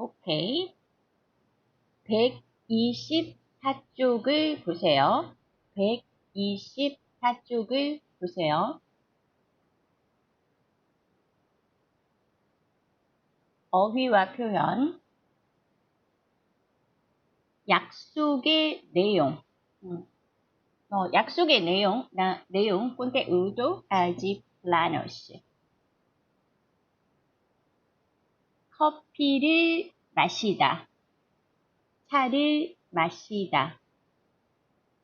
오케이. 124쪽을 보세요. 124쪽을 보세요. 어휘와 표현. 약속의 내용. 음. 어, 약속의 내용, 나, 내용, ponte udo allí planos. 커피를 마시다. 차를 마시다.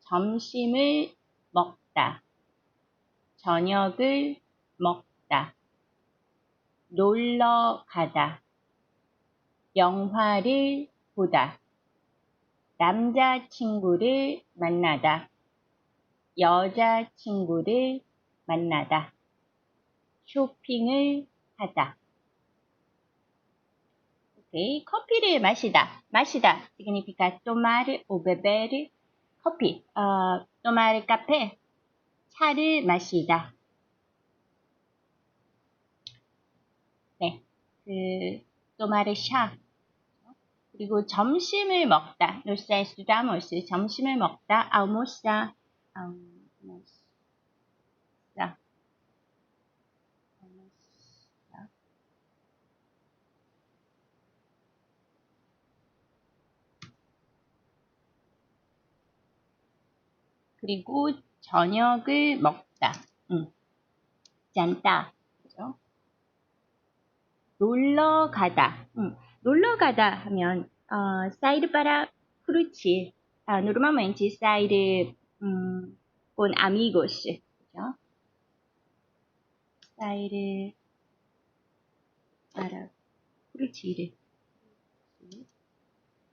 점심을 먹다. 저녁을 먹다. 놀러 가다. 영화를 보다. 남자친구를 만나다. 여자친구를 만나다. 쇼핑을 하다. 오케이. 커피를 마시다. 마시다. significa tomar o beber 커피. 어, tomar café. 차를 마시다. 네. 그, tomar 차. 그리고 점심을 먹다. Nos estudamos. 점심을 먹다. almoçar. almoçar. 그리고 저녁을 먹다. 음. 그죠? 놀러 가다. 음. 놀러 가다 하면 어, sair para curtir. 아, normalmente sair 음, con amigos. 그죠? sair para curtir.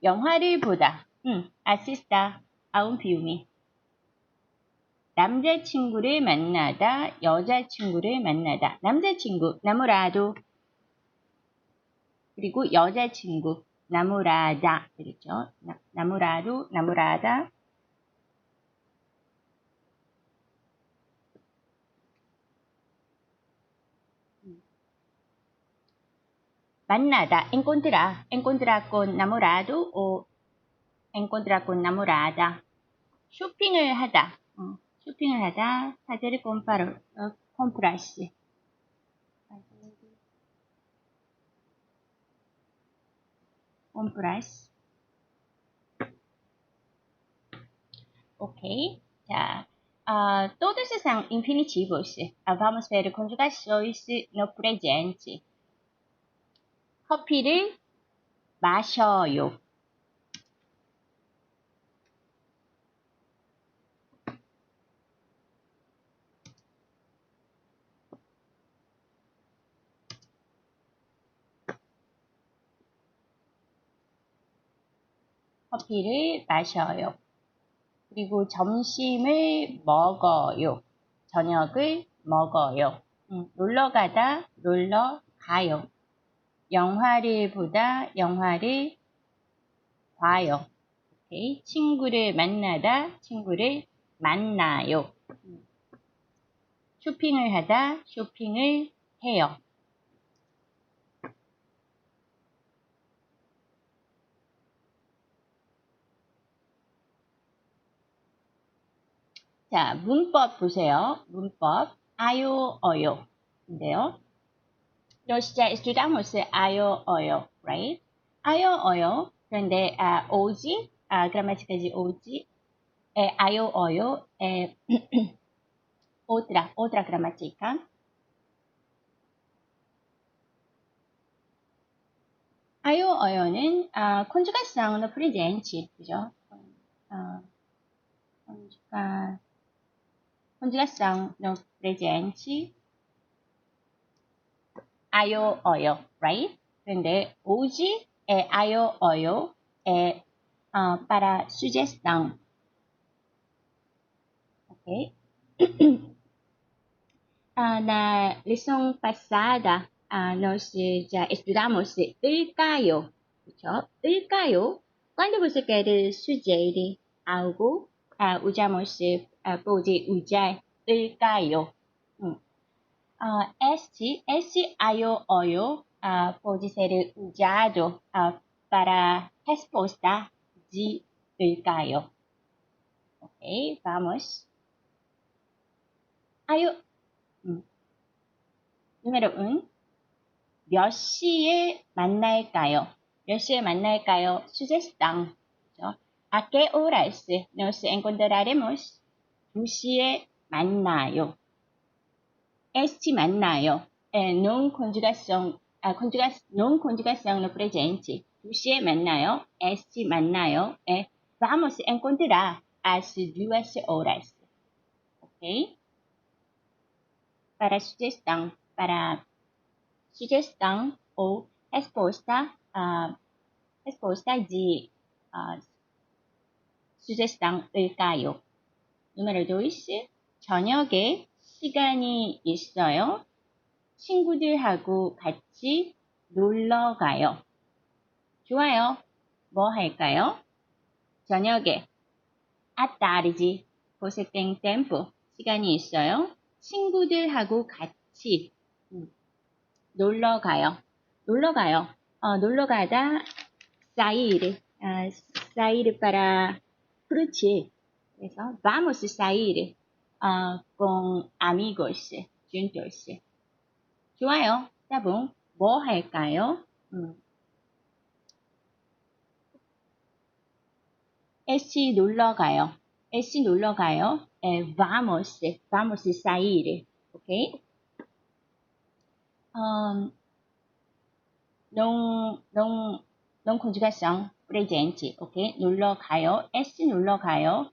영화를 보다. 음, a un filme. 남자친구를 만나다, 여자친구를 만나다. 남자친구, 나무라도. 그리고 여자친구, 나무라다. 그렇죠? 나, 나무라도, 나무라다. 만나다, encontrar, encontrar con namorado o encontrar con namorada. 쇼핑을 하다, 어, 쇼핑을 하다, 사제를 콤파로, 어, 콤프라시. 콤프라시. Ok, já. Uh, todos são infinitivos. Uh, vamos ver conjugações no presente. 커피를 마셔요. 커피를 마셔요. 그리고 점심을 먹어요. 저녁을 먹어요. 음, 놀러 가다, 놀러 가요. 영화를 보다, 영화를 봐요. 오케이. 친구를 만나다, 친구를 만나요. 음. 쇼핑을 하다, 쇼핑을 해요. 자, 문법 보세요. 문법. 아요, 어요. 인데요. Ya estudiamos 아요, 어요, right? 아요, 어요. 그런데 아, 오지, 아, 그라마티까지 오지, 에, 아요, 어요, 에, otra, otra gramática. 아요, 어요는 아, no presente, 그죠? 아, conjugação no presente 아요 어요 right? 그런데 오지 é 아요 어요 é uh, para sugestão ok uh, na lição passada uh, nós já estudamos 을까요 그렇죠? 을까요 quando você quer sugerir algo uh, usamos uh, pode usar 을까요 음. Uh, este, este ayo oyo uh, pode ser usado uh, para resposta 을까요? Ok, vamos. 아유, 음. número 1. 몇 시에 만날까요? 몇 시에 만날까요? 그렇 죠? A que horas nos encontraremos? 2시에 만나요. este 만나요. É, non conjugação, a conjuga, non conjugação no presente. 2시에 만나요. este 만나요. É, vamos encontrar às duas horas. Ok? Para sugestão, para sugestão ou resposta, uh, resposta de uh, sugestão일까요? número 2. 저녁에 시간이 있어요. 친구들하고 같이 놀러 가요. 좋아요. 뭐 할까요? 저녁에 à tarde você 시간이 있어요. 친구들하고 같이 음, 놀러 가요. 놀러 가요. 어, 놀러 가다 sair, 아, sair para 그렇지. 그래서 vamos sair 어, con amigos juntos. 좋아요. 따봉 뭐 할까요? 음. S 놀러 가요. S 놀러 가요. 에, vamos, vamos sair. 오케이? Um, não, não, não conjugação presente, ok? 놀러 가요. S 놀러 가요.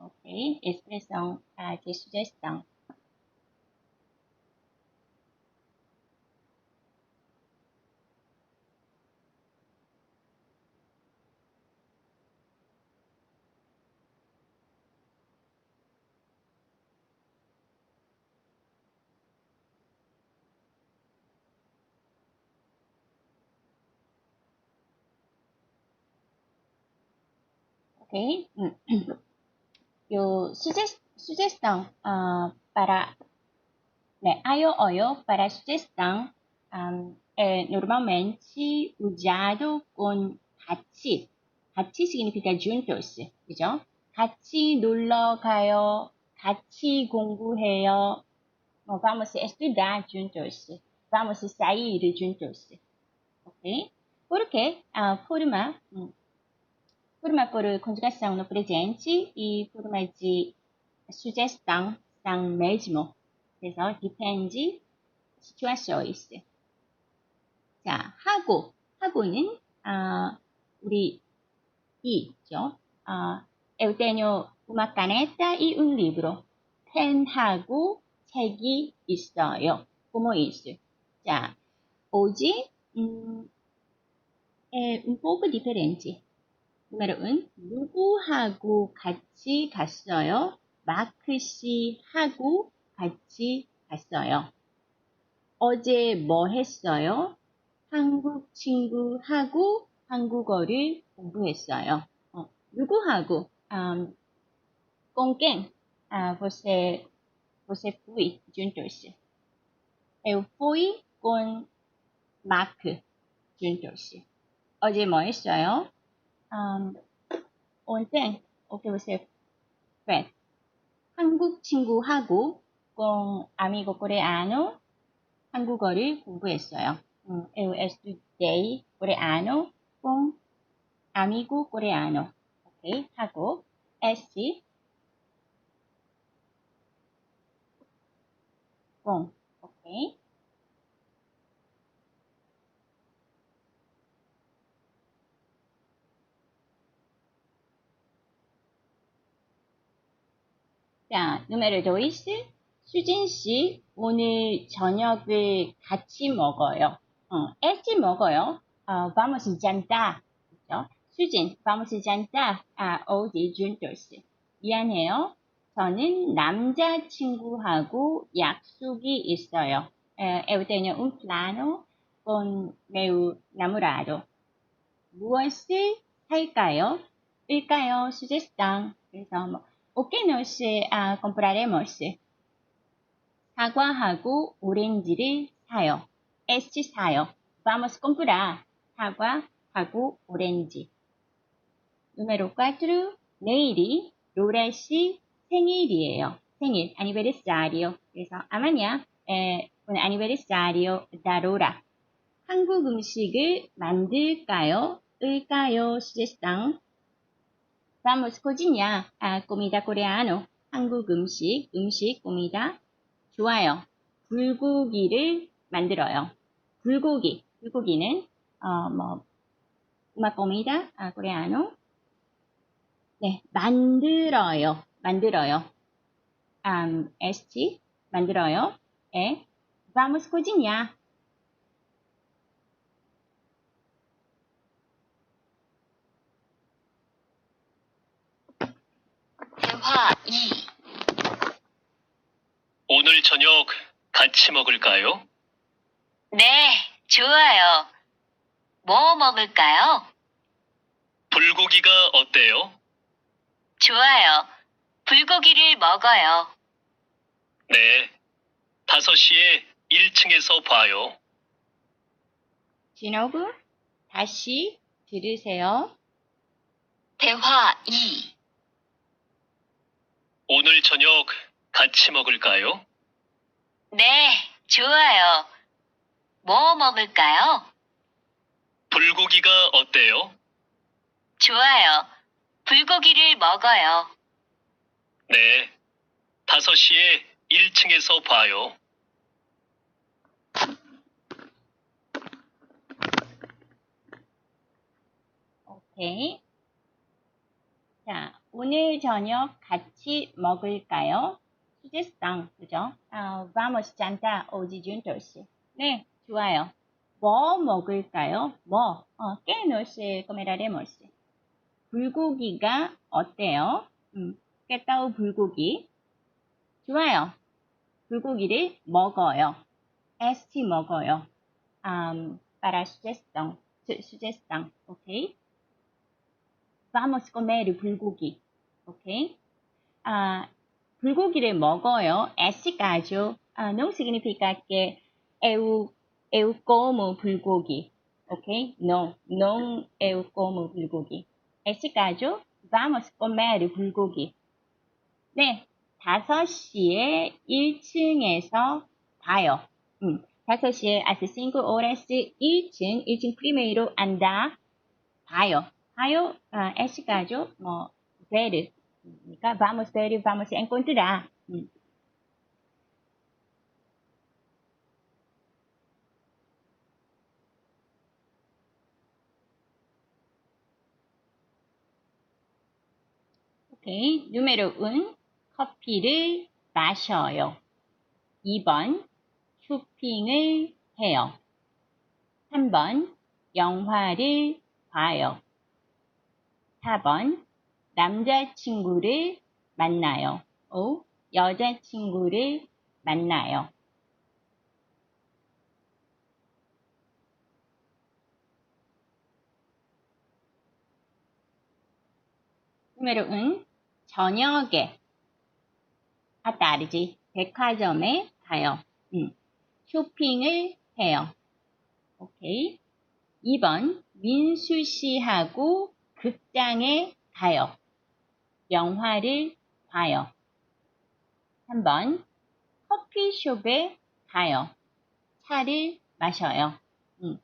Ok? Expressão ah, de sugestão. Ok. Yo suggest, sugestão uh, para né, ayo oyo para sugestão um, é normalmente usado com 같이. 같이 significa juntos, 그죠? 같이 놀러 가요. 같이 공부해요. 뭐, vamos estudar juntos. Vamos sair juntos. Ok? Porque a forma um, forma por conjugação no presente e forma de sugestão são mesmo. 그래서 depende situações. 자, 하고, 하고는 아, 우리 이죠. 아, eu tenho uma caneta e um livro. 펜하고 책이 있어요. como isso. 자, hoje hum, é um pouco diferente. Número는 누구하고 같이 갔어요? 마크 씨하고 같이 갔어요. 어제 뭐 했어요? 한국 친구하고 한국어를 공부했어요. 어, 누구하고? Um, com quem ah, você, você foi juntos? Eu fui com Mark juntos. 어제 뭐 했어요? Um, ontem, o que você fez? 한국 친구하고 com amigo coreano 한국어를 공부했어요. 음, eu estudei coreano com amigo coreano. 오케이, 하고 s com, 오케이. 자, número 2. 수진 씨, 오늘 저녁을 같이 먹어요. 어, 같이 먹어요. 어, vamos jantar. 그죠? 수진, vamos jantar. 아, hoje juntos. 미안해요. 저는 남자친구하고 약속이 있어요. 에, eu tenho um plano com meu namorado. 무엇을 살까요? 일까요? sugestão. 그래서 뭐, o que nos ah, compraremos? 사과하고 오렌지를 사요. este 사요. vamos comprar 사과, 하고 오렌지. 누메로 4. 내일이 로라 씨 생일이에요. 생일, aniversario. 그래서 아마냐, 에, 오늘 aniversario da Lora. 한국 음식을 만들까요? 을까요? sugestão. Vamos cozinhar a comida coreano. 한국 음식, 음식, comida. 좋아요. 불고기를 만들어요. 불고기, 불고기는 어, 뭐 una comida 아, coreano. 네, 만들어요. 만들어요. Um, este 만들어요. 에 vamos cozinhar. 대화 2. 오늘 저녁 같이 먹을까요? 네, 좋아요. 뭐 먹을까요? 불고기가 어때요? 좋아요. 불고기를 먹어요. 네. 5시에 1층에서 봐요. 진호부 다시 들으세요. 대화 2. 오늘 저녁 같이 먹을까요? 네, 좋아요. 뭐 먹을까요? 불고기가 어때요? 좋아요. 불고기를 먹어요. 네. 5시에 1층에서 봐요. 오케이. 자, 오늘 저녁 같이 먹을까요? 수제상, 그죠? 아, vamos jantar hoje juntos. 네, 좋아요. 뭐 먹을까요? 뭐, 어, ¿qué nos comeremos? 불고기가 어때요? 음, ¿qué tal 불고기? 좋아요. 불고기를 먹어요. este 먹어요. Um, para sugestão, su- sugestão, ok? vamos comer 불고기. 오케이? 아, 불고기를 먹어요. ah, não significa que eu, eu como 불고기. Não, não eu como 불고기. caso vamos comer 불고기. 네, 5시에 1층에서 봐요. 음, 5시에 às 5 horas 1층, 1층 primeiro andar 봐요. 봐요, 아, caso, 뭐, ver. 그러니까 vamos ver, vamos encontrar. 음. 오케이. 누메로은 커피를 마셔요. 2번 쇼핑을 해요. 3번 영화를 봐요. 4번 남자친구를 만나요. 5. 여자친구를 만나요. 누메로은 저녁에 아 따르지 백화점에 가요. 음. 쇼핑을 해요. 오케이. 2번 민수 씨하고 극장에 가요. 영화를 봐요. 3번 커피숍에 가요. 차를 마셔요. 음.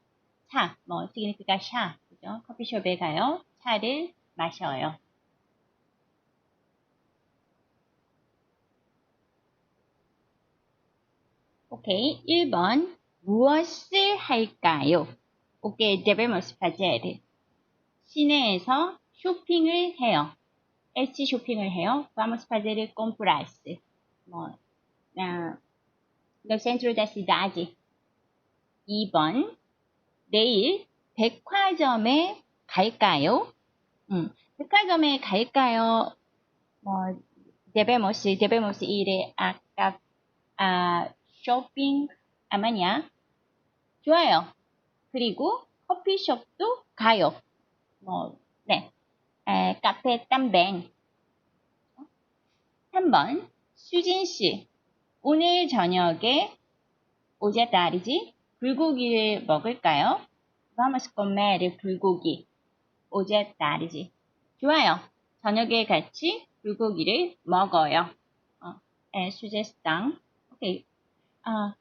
차, 뭐 significa 샤, 그죠? 커피숍에 가요. 차를 마셔요. 오케이. 1번 무엇을 할까요? 오케이, debemos fazer. 시내에서 쇼핑을 해요. S 쇼핑을 해요. Vamos fazer compras. 뭐, 나, no centro da cidade. 2번, 내일 백화점에 갈까요? 음, 백화점에 갈까요? 뭐, debemos, debemos ir a, a, a shopping, 아마냐? 좋아요. 그리고 커피숍도 가요. 뭐, 네. 에, 카페 땀뱅. 3번, 수진 씨. 오늘 저녁에 오제 딸이지 불고기를 먹을까요? vamos comer 불고기. É tarde. 좋아요. 저녁에 같이 불고기를 먹어요. 어, é sugestão. 오케이. 아,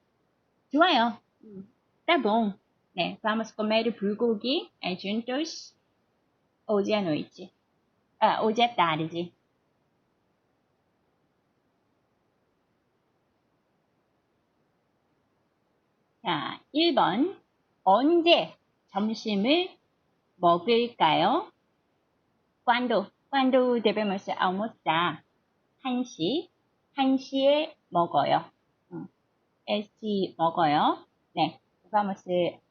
좋아요. 음, tá bom. 네, vamos comer 불고기 é à noite. 아, à tarde. 자, 1번. 언제 점심을 먹을까요? Quando? Quando debemos almoçar? 1시. 1시에 먹어요. 음, S 먹어요. 네. Vamos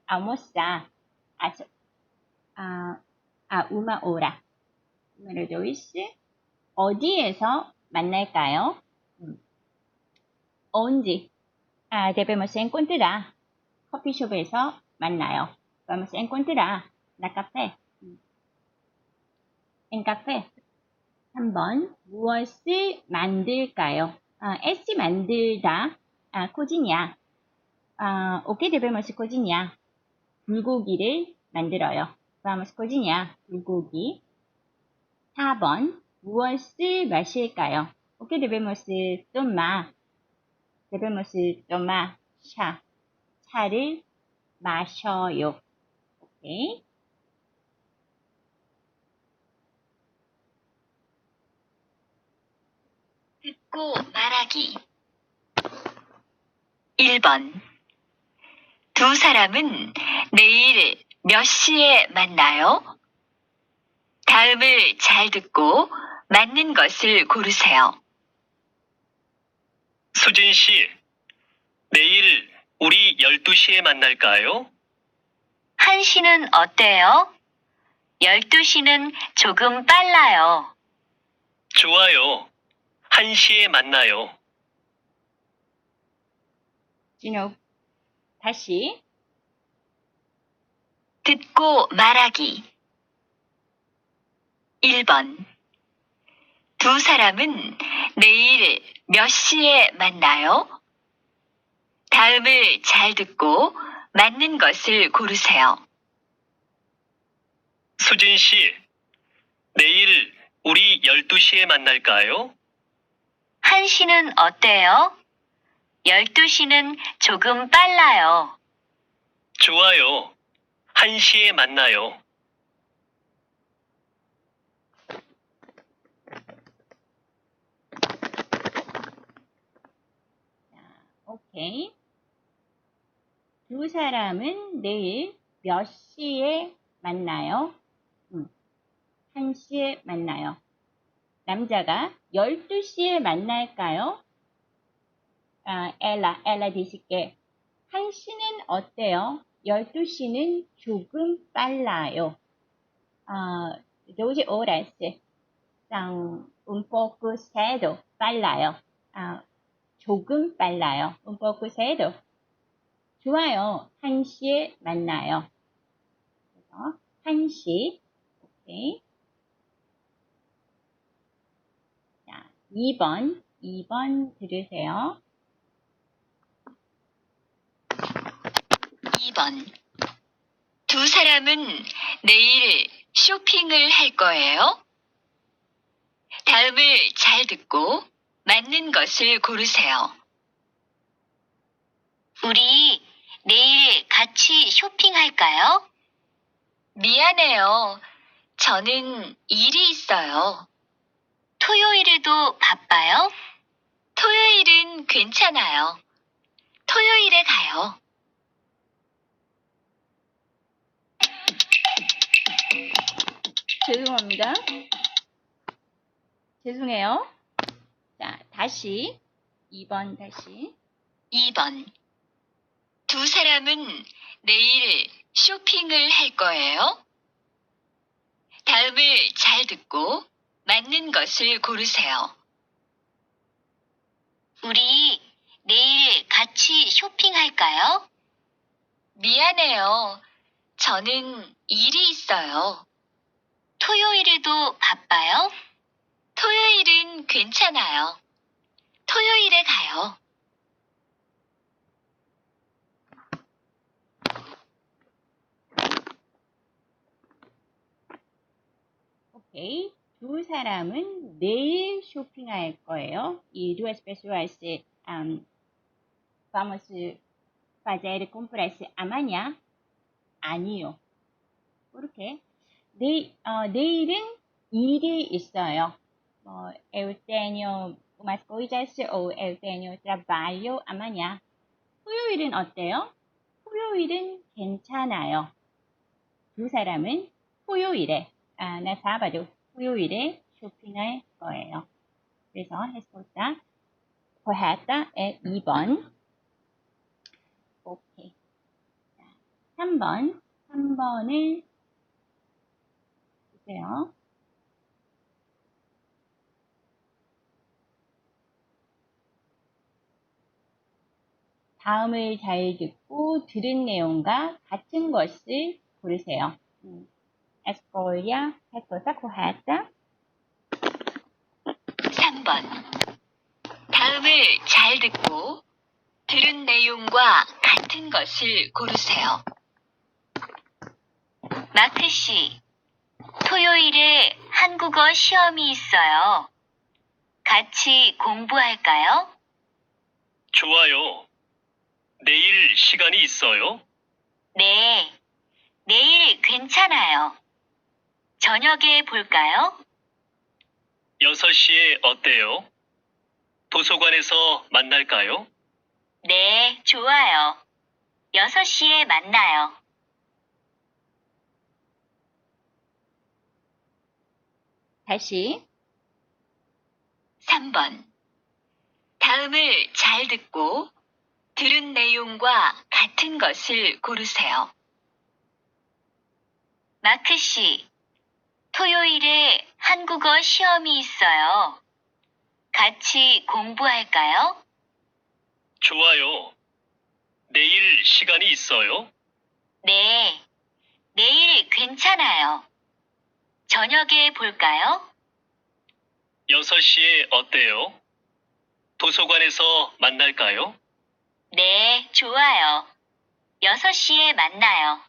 almoçar às, 아, 아, uma hora. Número 2. 어디에서 만날까요? 음. 언제? 아, debemos encontrar. 커피숍에서 만나요. Vamos encontrar na café. 음. En café. 3번. 무엇을 만들까요? 아, S 만들다. 아, 코진이야. 아, que debemos cozinhar? 불고기를 만들어요. Vamos cozinhar. 불고기. 4번. 무엇을 마실까요? Que debemos tomar? debemos tomar 차. 차를 마셔요. 오케이. 듣고 말하기. 1번. 두 사람은 내일 몇 시에 만나요? 다음을 잘 듣고 맞는 것을 고르세요. 수진 씨, 내일 우리 12시에 만날까요? 1시는 어때요? 12시는 조금 빨라요. 좋아요. 1시에 만나요. 진호. 다시. 듣고 말하기. 1번. 두 사람은 내일 몇 시에 만나요? 다음을 잘 듣고 맞는 것을 고르세요. 수진 씨, 내일 우리 12시에 만날까요? 1시는 어때요? 12시는 조금 빨라요. 좋아요. 1시에 만나요. 오케이. 두 사람은 내일 몇 시에 만나요? 음, 1시에 만나요. 남자가 12시에 만날까요? 아, ella dice que 1시는 어때요? 12시는 조금 빨라요. 아, 12 horas são um pouco cedo, 빨라요. 아, 조금 빨라요. un poco cedo. 좋아요. 1시에 만나요. 그래서 1시. 오케이. 자, 2번. 2번 들으세요. 2번. 두 사람은 내일 쇼핑을 할 거예요? 다음을 잘 듣고 맞는 것을 고르세요. 우리 내일 같이 쇼핑할까요? 미안해요. 저는 일이 있어요. 토요일에도 바빠요? 토요일은 괜찮아요. 토요일에 가요. 죄송합니다. 죄송해요. 자, 다시. 2번 다시. 2번. 두 사람은 내일 쇼핑을 할 거예요? 다음을 잘 듣고 맞는 것을 고르세요. 우리 내일 같이 쇼핑할까요? 미안해요. 저는 일이 있어요. 토요일에도 바빠요? 토요일은 괜찮아요. 토요일에 가요. 오케이. 두 사람은 내일 쇼핑할 거예요. Y duas pessoas um, vamos fazer compras amanhã. 아니요. 이렇게 내, 어, 내일은 일이 있어요. 뭐, eu tenho umas coisas ou eu tenho trabalho amanhã. 토요일은 어때요? 토요일은 괜찮아요. 두 사람은 토요일에, 아, 나 sábado, 토요일에 쇼핑할 거예요. 그래서 resposta correta é 2번. 오케이. 자, 3번. 3번을 보세요. 다음을 잘 듣고 들은 내용과 같은 것을 고르세요. 음. Escolha resposta correta. 3번. 다음을 잘 듣고 들은 내용과 같은 것을 고르세요. 마크 씨, 토요일에 한국어 시험이 있어요. 같이 공부할까요? 좋아요. 내일 시간이 있어요? 네. 내일 괜찮아요. 저녁에 볼까요? 6시에 어때요? 도서관에서 만날까요? 네, 좋아요. 6시에 만나요. 다시 3번. 다음을 잘 듣고 들은 내용과 같은 것을 고르세요. 마크 씨, 토요일에 한국어 시험이 있어요. 같이 공부할까요? 좋아요. 내일 시간이 있어요? 네, 내일 괜찮아요. 저녁에 볼까요? 6시에 어때요? 도서관에서 만날까요? 네, 좋아요. 6시에 만나요.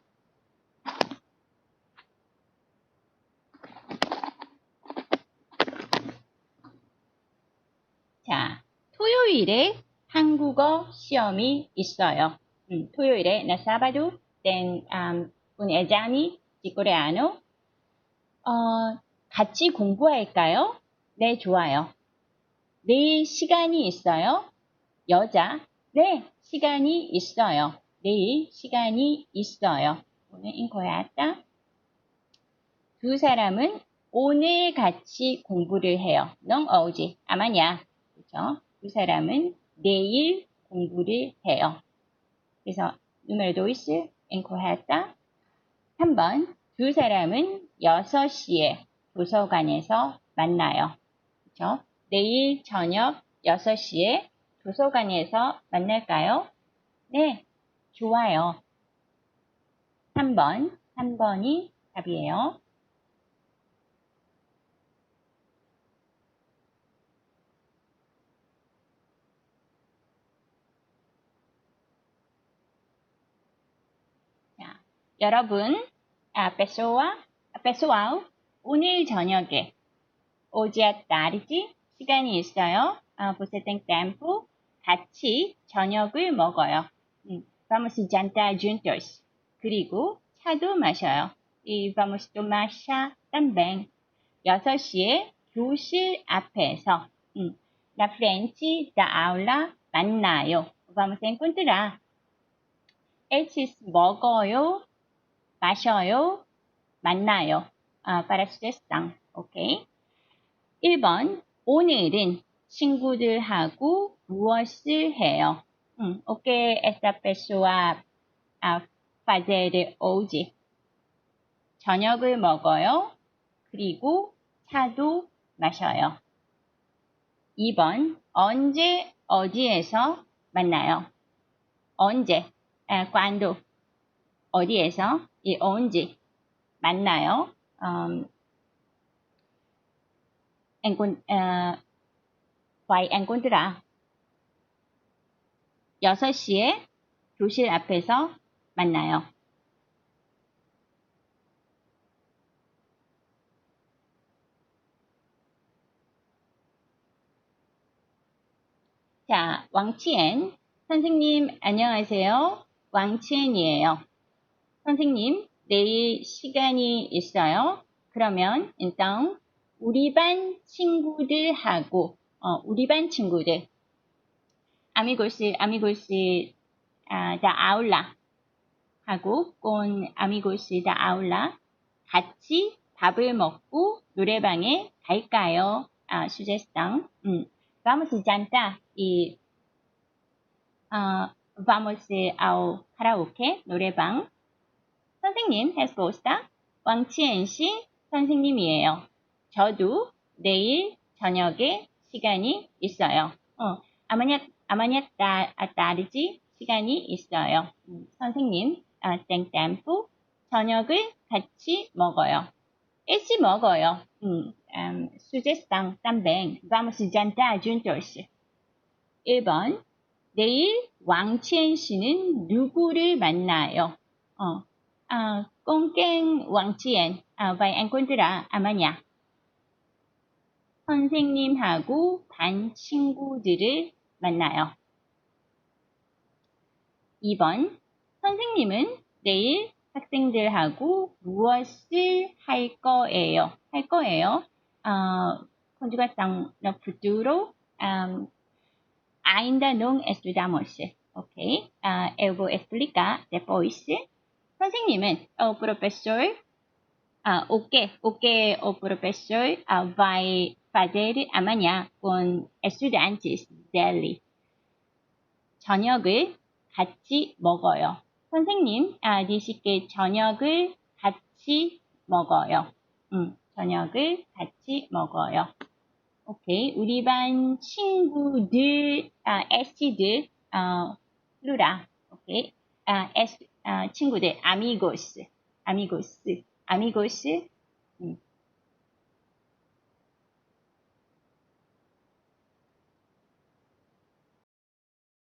자, 토요일에 한국어 시험이 있어요. 음, 토요일에 na sábado tem um, un exame de coreano. 어, 같이 공부할까요? 네, 좋아요. 내일 시간이 있어요? 여자, 네, 시간이 있어요. 내일 시간이 있어요. 오늘 인코야다. 두 사람은 오늘 같이 공부를 해요. 넌 어제, 아마냐. 그죠? 두 사람은 내일 공부를 해요. 그래서 número 2, 인코야다. 3번, 두 사람은 6시에 도서관에서 만나요. 그죠? 내일 저녁 6시에 도서관에서 만날까요? 네, 좋아요. 3번, 3번이 답이에요. 자, 여러분, 아, pessoa, pessoal, 오늘 저녁에 hoje à tarde 시간이 있어요. 아, você tem tempo? 같이 저녁을 먹어요. 음, vamos jantar juntos. 그리고 차도 마셔요. E vamos tomar chá também. 6시에 교실 앞에서 음, na frente da aula 만나요. vamos encontrar. Eles 먹어요, 마셔요, 만나요. 아, para sugestão, 오케이? 1번, 오늘은 친구들하고 무엇을 해요? 음, o que esta pessoa a fazer hoje? 저녁을 먹어요. 그리고 차도 마셔요. 2번, 언제, 어디에서 만나요? 언제, 아, quando, 어디에서, 이 언제 만나요? Um, encon, uh, by encuentra 6시에 교실 앞에서 만나요. 자, 왕치엔 선생님 안녕하세요. 왕치엔이에요. 선생님, 내일 시간이 있어요? 그러면, 일단, 우리 반 친구들하고, 어, 우리 반 친구들. amigos, amigos, 아, da aula. 하고, con amigos da aula. 같이 밥을 먹고 노래방에 갈까요? 아, sugestão. 음. Vamos jantar e 어, vamos ao karaoke 노래방. 선생님, resposta. 왕치엔 씨 선생님이에요. 저도 내일 저녁에 시간이 있어요. 어, amanhã, amanhã ta- à tarde 시간이 있어요. 음, 선생님, 아, tempo. 저녁을 같이 먹어요. 같이 먹어요. 음, um, sugestão também. Vamos jantar juntos. 1번. 내일 왕치엔 씨는 누구를 만나요? 어, 아, con 왕치엔 아, vai encontrar amanhã. 선생님하고 반 친구들을 만나요. 2번. 선생님은 내일 학생들하고 무엇을 할 거예요? 할 거예요. 어. Um, ainda não estudamos. Ok? Ah, eu vou explicar depois. 선생님은 ah, o que o que o professor ah, vai fazer amanhã com estudantes dele. 저녁을 같이 먹어요. 선생님, 아, que 저녁을 같이 먹어요. 음, 저녁을 같이 먹어요. 오케이. 우리 반 친구들, 아, S들, 어, 플루라. 오케이. 아, S, 아, 친구들, amigos, amigos, amigos, 음,